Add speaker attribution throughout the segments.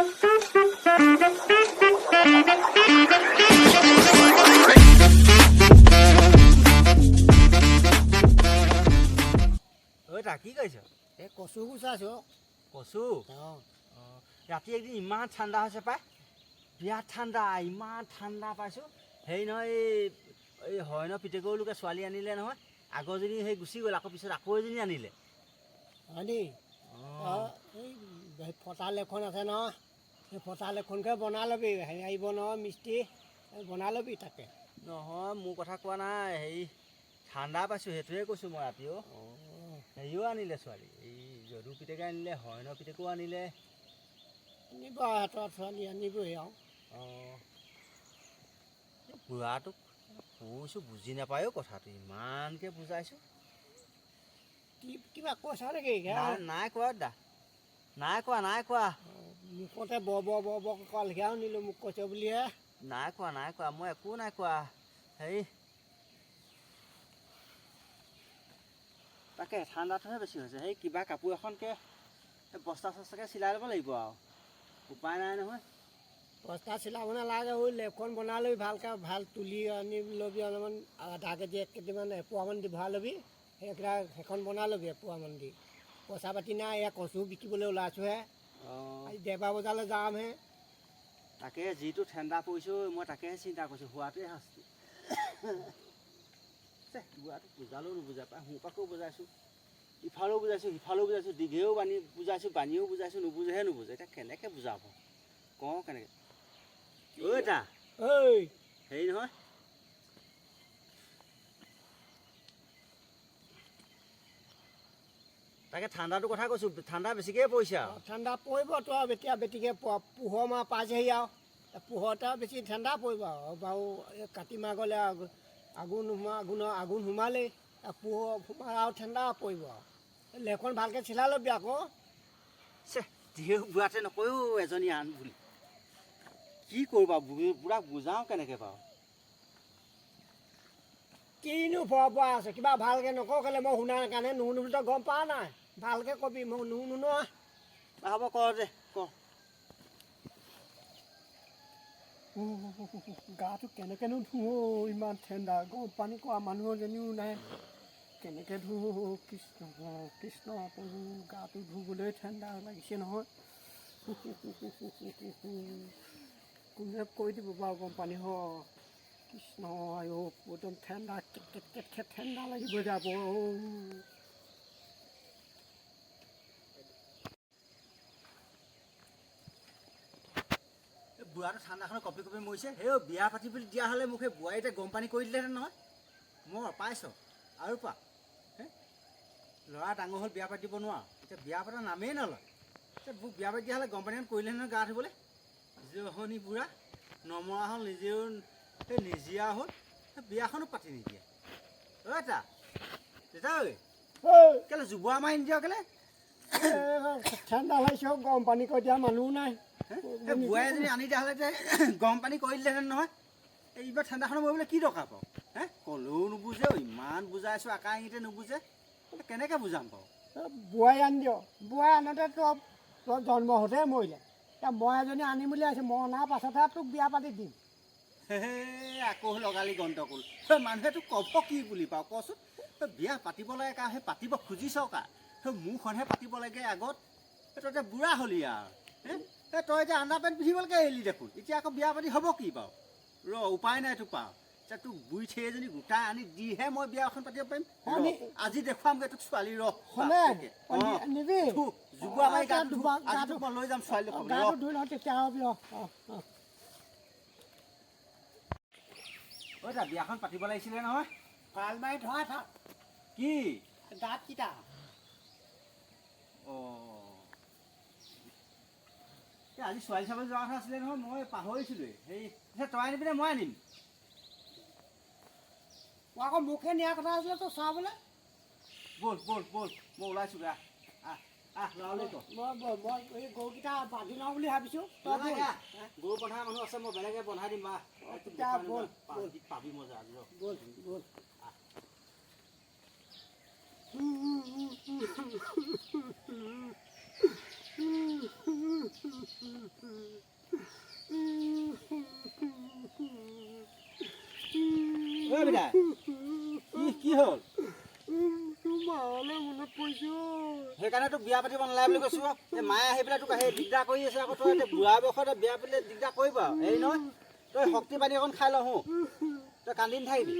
Speaker 1: ঐ তা কি কৰিছ
Speaker 2: এই কচু গুচাইছোঁ
Speaker 1: কচু? ৰাতি একদিন ইমান ঠাণ্ডা হৈছে পাই। বিৰাট ঠাণ্ডা ইমান ঠাণ্ডা পাইছোঁ। হেৰি নহয় এই এই হয়ন পিতেকৰ লোকে ছোৱালী আনিলে নহয়। আগৰজনী সেই গুচি গ'ল আকৌ পিছত আকৌ এজনী আনিলে।
Speaker 2: হয়নি?
Speaker 1: অঁ,
Speaker 2: অঁ এই সেই ফটাল এখন আছে নহয়। সেই ফটাল এখনকে বনাই ল'বি হেৰি নহয় মিস্ত্ৰী বনাই ল'বি তাকে।
Speaker 1: নহয় মোৰ কথা কোৱা নাই হেৰি ঠাণ্ডা পাইছোঁ সেইটোৱে কৈছোঁ মই ৰাতিও
Speaker 2: অঁ।
Speaker 1: হেৰিও আনিলে ছোৱালী এই যদু পিতেকে আনিলে হয়ন পিতেকো আনিলে।
Speaker 2: আনিব আৰু সিহঁতৰ ছোৱালী আনিবই আৰু।
Speaker 1: অঁ। বুঢ়াটোক কৈছোঁ বুজি নাপায়ো কথাটো ইমানকৈ বুজাইছোঁ।
Speaker 2: কি কিবা কৈছা নেকি
Speaker 1: নাই নাই কোৱা দাদা নাই কোৱা নাই কোৱা।
Speaker 2: মুখতে বৰ বৰ বৰ বৰ কোৱা লেখীয়াও নিলোঁ মোক কৈছে বুলিহে।
Speaker 1: নাই কোৱা নাই কোৱা মই একো নাই কোৱা। হেৰি তাকে ঠাণ্ডাটোহে বেছি হৈছে। সেই কিবা কাপোৰ এখনকে বস্তা চস্তাকে চিলাই ল'ব লাগিব আৰু। উপায় নাই নহয়।
Speaker 2: বস্তা চিলাব নালাগে ঐ লেপখন বনাই ল'বি ভালকৈ ভাল তুলি আনি ল'বি অলপমান আধা কেজি এক কেজিমান এপোৱামান দি ভৰাই ল'বি। সেইকেইটা সেইখন বনাই ল'বি এপোৱামান দি। পইচা পাতি নাই এয়া কচু বিকিবলৈ ওলাইছোঁহে। আজি দেওবাৰ বজাৰলৈ যামহে
Speaker 1: তাকে যিটো ঠাণ্ডা পৰিছোঁ মই তাকেহে চিন্তা কৰিছোঁ হোৱাটোৱে শাস্তি। বুঢ়াটো বুজালেও নুবুজা পায় সোঁপাকেও বুজাইছোঁ। ইফালেও বুজাইছোঁ সিফালেও বুজাইছোঁ দীঘেও বানি বুজাইছোঁ বানিও বুজাইছোঁ নুবুজেহে নুবুজে। এতিয়া কেনেকৈ বুজাব? কওঁ কেনেকৈ? ঐ তা
Speaker 2: ঐ।
Speaker 1: হেৰি নহয় তাকে ঠাণ্ডাটোৰ কথা কৈছোঁ ঠাণ্ডা বেছিকৈ পৰিছে আৰু।
Speaker 2: ঠাণ্ডা পৰিব তো আৰু এতিয়া বেটিকে প- পোহৰ মাহ পাইছেহি আৰু। পোহৰতে বেছি ঠাণ্ডা পৰিব আৰু। বাৰু কাতি মাহ গ'লে আগ- আঘোণ সোমা আঘোণৰ আঘোণ সোমালেই পোহৰ সোমাই আৰু ঠাণ্ডা পৰিব আৰু। লেখন ভালকৈ চিলাই ল'বি আকৌ।
Speaker 1: ধীৰ বুঢ়াতে নকয়ো এজনী আন বুলি। কি কৰোঁ বাৰু বুঢ়ী- বুঢ়াক বুজাওঁ কেনেকৈ বাৰু?
Speaker 2: কিনো ভৰ পৰা আছে, কিবা ভালকৈ নকওঁ কেলৈ মই শুনাৰ কাৰণে নুশুনো বুলি তই গম পাৱ নাই? ভালকৈ কবি, মই নুশুনো
Speaker 1: বা হ'ব কৰ দে কৰ
Speaker 2: গাটো কেনেকৈনো ধুওঁ, ইমান ঠাণ্ডা গৰম পানী কৰা মানুহ এজনীও নাই। কেনেকৈ ধুওঁ, কৃষ্ণ কৃষ্ণ, প্ৰভু, গাটো ধুবলৈ ঠাণ্ডা লাগিছে নহয়। কোনে কৈ দিব বাৰু গৰম পানী, হ। কৃষ্ণ কেট কেট ঠাণ্ডা লাগিব যাব
Speaker 1: বুঢ়াটো ঠাণ্ডাখনত কপি কপি মৰিছে। সেই বিয়া পাতিবলৈ দিয়া হ'লে মোক সেই বোৱাৰীতে গৰম পানী কৰি দিলেহেঁতেন নহয়। মই পাইছ আৰু পা হে? ল'ৰা ডাঙৰ হ'ল, বিয়া পাতিব নোৱাৰ। এতিয়া বিয়া পতা নামেই নলয়। এতিয়া মোক বিয়া পাতি দিয়া হ'লে গৰম পানীখন কৰিলে নহয় গা ধুবলৈ। জহনি বুঢ়া, নমৰা হ'ল, নিজেও নিজীয়া হ'ল বিয়াখনো পাতি নিদিয়ে। ঐ তা দেউতা ঐ কেলৈ জুবুৱা মাৰি নিদিয় কেলৈ?
Speaker 2: ঠাণ্ডা লাগিছে গৰম পানী কৰি দিয়া মানুহো নাই।
Speaker 1: এই বুঢ়াই এজনী আনি দিয়া হ'লে গৰম পানী কৰি দিলেহেঁতেন নহয়। এইবাৰ ঠাণ্ডাখনত মৰিবলৈ কি দৰকাৰ পাওঁ? হে ক'লেও নুবুজে অ' ইমান বুজাইছোঁ আকা ইংগিতে নুবুজে। কেনেকৈ বুজাম বাৰু?
Speaker 2: বোৱাৰী আনি দিয়। বোৱাৰী আনোতে তই জন্ম হওঁতে মৰিলে। এতিয়া মই এজনী আনিম বুলি আহিছোঁ মই অনাৰ পাছতহে তোক বিয়া পাতি দিম।
Speaker 1: হে আকৌ লগালি গণ্ডগোল। ঐ মানুহে তোক ক'ব কি বুলি পাওঁ কচোন। বিয়া পাতিব লাগে কা সেই পাতিব খুজিছ কা? সেই মোৰখনহে পাতিব লাগে আগত। তই এতিয়া বুঢ়া হ'লি আৰু এই তই এতিয়া আণ্ডাৰ পেণ্ট পিন্ধিবলৈকে এৰিলি দেখোন। এতিয়া আকৌ বিয়া পাতি হ'ব কি বাৰু? ৰ উপায় নাই তোক পাওঁ এতিয়া তোক বুঢ়ী ঠেই এজনী গোটাই আনি দিহে মই বিয়া এখন পাতিব পাৰিম। আজি দেখুৱামগৈ তোক ছোৱালী ৰ।
Speaker 2: হ'লে
Speaker 1: বাপেকে। অ,
Speaker 2: নিবি।
Speaker 1: থু, জুবুৱা মাৰি
Speaker 2: অ,
Speaker 1: গাটো ধু।
Speaker 2: দুবা-
Speaker 1: আজি
Speaker 2: গাটো-
Speaker 1: তোক মই লৈ যাম ছোৱালী ঐ দা বিয়াখন পাতিব লাগিছিলে নহয়।
Speaker 2: পাল মাৰি ধৰা থাক।
Speaker 1: কি?
Speaker 2: দাঁতকেইটা
Speaker 1: অঁ। এই আজি ছোৱালী চাবলৈ যোৱা কথা আছিলে নহয় মই পাহৰিছিলোঁৱেই হেৰি পিছে তই আনিবি নে মই আনিম?
Speaker 2: আকৌ মোকে নিয়াৰ কথা আছিলে তোৰ চাবলৈ
Speaker 1: ব'ল। ব'ল ব'ল মই ল'ৰালৈ ক
Speaker 2: গৰুকেইটা বান্ধি লওঁ বুলি ভাবিছোঁ।
Speaker 1: বন্ধা মানুহ আছে মই বেলেগে বন্ধাই দিম কি হ'ল? সেইকাৰণে তোক বিয়া পাতিব নালাগে বুলি কৈছো এই মায়ে আহি পেলাই তোক সেই দিগদাৰ কৰি আছে আকৌ তই বুঢ়া বয়সতে বিয়া পাতিলে দিগদাৰ কৰিব আৰু হেৰি নহয় তই শক্তি পানী অকণ খাই লওঁ তই কান্দি নাথাকিবি।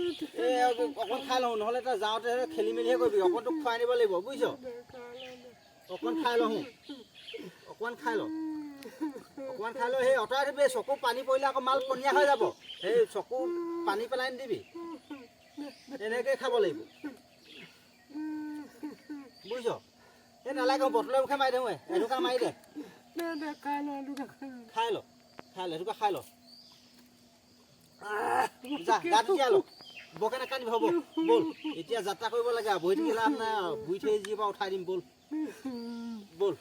Speaker 1: এই অকণ খাই লওঁ নহ'লে তই যাওঁতে খেলি মেলিহে কৰিবি অকণ তোক খুৱাই নিব লাগিব বুজিছ? অকণ খাই লওঁ অকণমান খাই ল অকণমান খাই লৈ সেই অঁতৰাই দিবি চকু পানী পৰিলে আকৌ মাল পনীয়া হৈ যাব। সেই চকু পানী পেলাই নিদিবি। এনেকৈ খাব লাগিব। এই নালাগে বটলৰ মুখে মাৰি দিওঁ এটুকা মাৰি দে।
Speaker 2: খাই লওঁ দুটা খাই লওঁ
Speaker 1: খাই ল খাই ল এটুকা খাই ল। যা গাটো তিয়াই ল। বৰকে নাকান্দিবি হ'ব ব'ল। এতিয়া যাত্ৰা কৰিব লাগে বহি থাকি লাভ নাই আৰু বুঢ়ী থৈ যি পৰা উঠাই দিম ব'ল। ব'ল।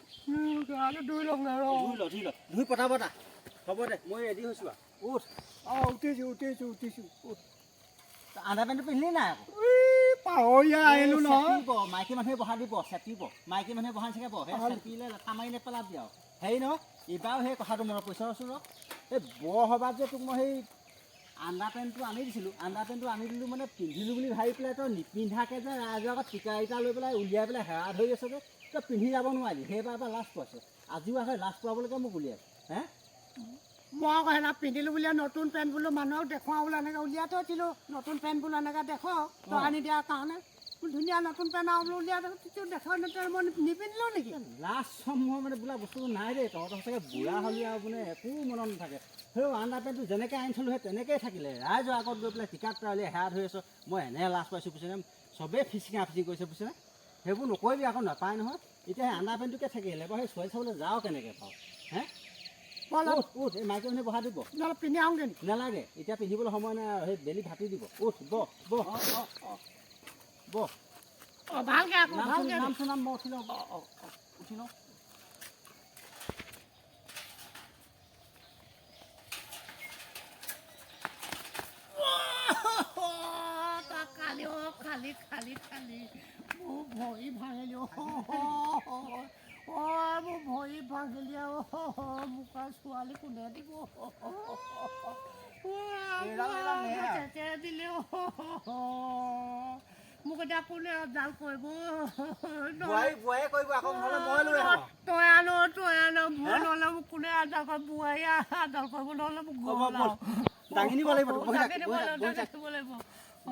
Speaker 2: ধুই
Speaker 1: ল ধুই ল ধুই পঠাব তা হ'ব দে মই ৰেডি হৈছোঁ আৰু। উঠ।
Speaker 2: অঁ উঠিছোঁ উঠিছোঁ উঠিছোঁ। উঠ।
Speaker 1: আধা পেণ্টটো পিন্ধিলি নাই আকৌ?
Speaker 2: পাহৰীয়া আহিলোঁ নহয়।
Speaker 1: মাইকী মানুহে বহা দিব চেপিব। মাইকী মানুহে বহাই চাগে বহে চেপিলে লেঠা মাৰি নেপেলাবি আৰু। হেৰি নহয় এইবাৰো সেই কথাটো মনত পৰিছে ৰচোন এই বৰ সভাত যে তোক মই সেই আণ্ডাৰ পেণ্টটো আনি দিছিলোঁ আণ্ডাৰ পেণ্টটো আনি দিলোঁ মানে পিন্ধিলোঁ বুলি ভাবি পেলাই তই নিপিন্ধাকৈ যে ৰাইজৰ আগত টিকা ইটা লৈ পেলাই উলিয়াই পেলাই হেৰা ধৰি আছে যে তই পিন্ধি যাব নোৱাৰিলি সেইবাৰ পৰা লাজ পোৱাইছে আজিও আহে লাজ পোৱাবলৈকে মোক উলিয়াই। হে?
Speaker 2: মই আকৌ সেনা পিন্ধিলোঁ বুলিয়ে নতুন পেণ্ট বোলো মানুহক দেখুৱাওঁ বোলো, এনেকৈ উলিয়াই থৈছিলোঁ নতুন পেণ্ট বোলো এনেকৈ দেখুৱাওঁ, তই। আনি দিয়াৰ কাৰণে। ধুনীয়া নতুন পেণ্ট আৰু বোলো উলিয়াই থৈছোঁ নতুন মই নিপিন্ধিলোঁ নেকি?
Speaker 1: লাজ সমূহ মানে বোলা বস্তুটো নাই দেই, তহঁতৰ সঁচাকৈ বুঢ়া হ'লি আৰু মানে একো মনত নাথাকে। সেই আণ্ডাৰ পেণ্টটো যেনেকৈ আনি থলোঁ, সেই তেনেকৈয়ে থাকিলে। ৰাইজৰ আগত গৈ পেলাই টিকাত তৰালি হেৰা ধৰি আছোঁ, মই এনে লাজ পাইছোঁ পিছেনে চবেই ফিচিঙা ফিচিং কৰিছে পিছেনে সেইবোৰ নকৰিবি, আকৌ নাপায় নহয়। এতিয়া সেই আণ্ডাৰ পেণ্টটোকে থাকিলে, বাৰু সেই ছোৱালী চাবলৈ যাওঁ কেনেকৈ পাওঁ হে?
Speaker 2: ব'ল
Speaker 1: উঠ উঠ এই মাইকী মানুহে বহা দিব
Speaker 2: অলপ পিন্ধি আহোঁগৈ নেকি
Speaker 1: নালাগে এতিয়া পিন্ধিবলৈ সময় নাই সেই বেলি ভাতি দিব উঠ বহ বহ বহ
Speaker 2: অঁ ভালকৈ আকৌ ভালকৈ
Speaker 1: নাম চুনাম মই উঠি লওঁ অঁ অঁ উঠি লওঁ
Speaker 2: খালি খালি খালি খালি মোৰ ভৰি ভাঙিলি মোৰ ভৰি মোক আৰু ছোৱালী কোনে দিব। দিলে মোক এতিয়া কোনে জাল কৰিব তই আনো তই আনো মই নহ'লে মোক কোনে আদাল কৰিব বোৱাৰী আদাল কৰিব নহ'লে মোক
Speaker 1: দাঙি নিব লাগিব
Speaker 2: লাগিব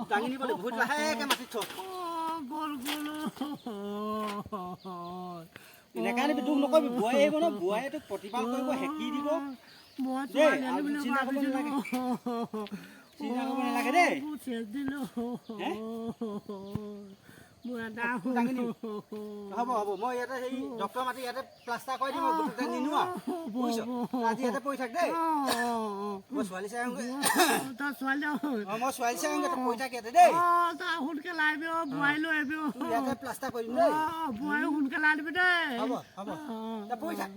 Speaker 1: দাঙি নিব লাগিব ভৰিত লাহেকৈ মাটিত থ
Speaker 2: গ'ল গ'ল
Speaker 1: এনেকৈ আনিবি দুখ নকৰিবি বোৱাৰী আহিব ন বোৱাৰীয়ে তোক প্ৰতিপাল কৰিব হেকি দিব। চিন্তা কৰিব নালাগে। দেই। দাঙি। হ'ব হ'ব। মই ইয়াতে সেই ডক্টৰ মাতি ইয়াতে প্লাষ্টাৰ কৰি দিম গোটেই নিনো আৰু। আজি ইয়াতে পৰি থাক দেই। মই ছোৱালী চাই আহোঁগৈ
Speaker 2: তই ছোৱালী
Speaker 1: অঁ মই ছোৱালী চাই আহোঁগৈ পৰি থাক ইয়াতে দেই।
Speaker 2: তই সোনকালে আহিবি অঁ বোৱাৰী লৈ আহিবি
Speaker 1: ইয়াতে প্লাষ্টাৰ কৰি দিম দেই।
Speaker 2: অঁ বোৱাৰী সোনকালে আনিবি দেই।
Speaker 1: হ'ব হ'ব। তই পৰি থাক।